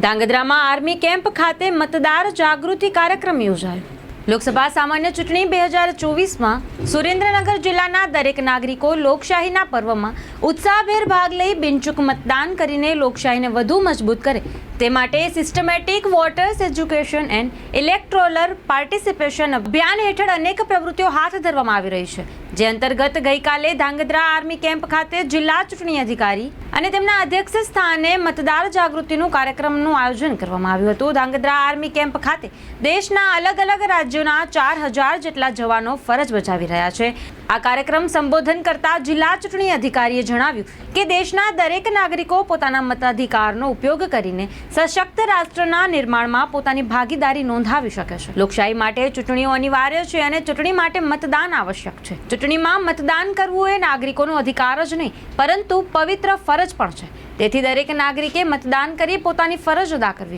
ધાંગધ્રામાં army camp ખાતે મતદાર જાગૃતિ કાર્યક્રમ યોજાયો. લોકસભા સામાન્ય ચૂંટણી બે હજાર ચોવીસમાં સુરેન્દ્રનગર જિલ્લાના દરેક નાગરિકો લોકશાહીના પર્વમાં ઉત્સાહભેર ભાગ લઈ બિનચૂક મતદાન કરીને લોકશાહીને વધુ મજબૂત કરે. તે માટે systematic voters education and electoral participation અભિયાન હેઠળ અનેક પ્રવૃત્તિઓ હાથ ધરવામાં આવી રહી છે. જે અંતર્ગત ગઈકાલે ધાંગધ્રા આર્મી કેમ્પ ખાતે જિલ્લા ચૂંટણી અધિકારી અને તેમના અધ્યક્ષ સ્થાને મતદાર જાગૃતિનું કાર્યક્રમનું આયોજન કરવામાં આવ્યું હતું. ધાંગધ્રા આર્મી કેમ્પ ખાતે દેશના અલગ અલગ રાજ્યોના ચાર હજાર જેટલા જવાનો ફરજ બજાવી રહ્યા છે. આ કાર્યક્રમ સંબોધન કરતા જિલ્લા ચૂંટણી અધિકારીએ જણાવ્યું કે દેશના દરેક નાગરિકો પોતાના મતાધિકારનો ઉપયોગ કરીને સશક્ત રાષ્ટ્રના નિર્માણમાં પોતાની ભાગીદારી નોંધાવી શકે છે. લોકશાહી માટે ચૂંટણીઓ અનિવાર્ય છે અને ચૂંટણી માટે મતદાન આવશ્યક છે. ચૂંટણીમાં મતદાન કરવું એ નાગરિકોનો અધિકાર જ નહીં, પરંતુ પવિત્ર ફરજ પણ છે. તેથી દરેક નાગરિકે મતદાન કરી પોતાની ફરજ અદા કરવી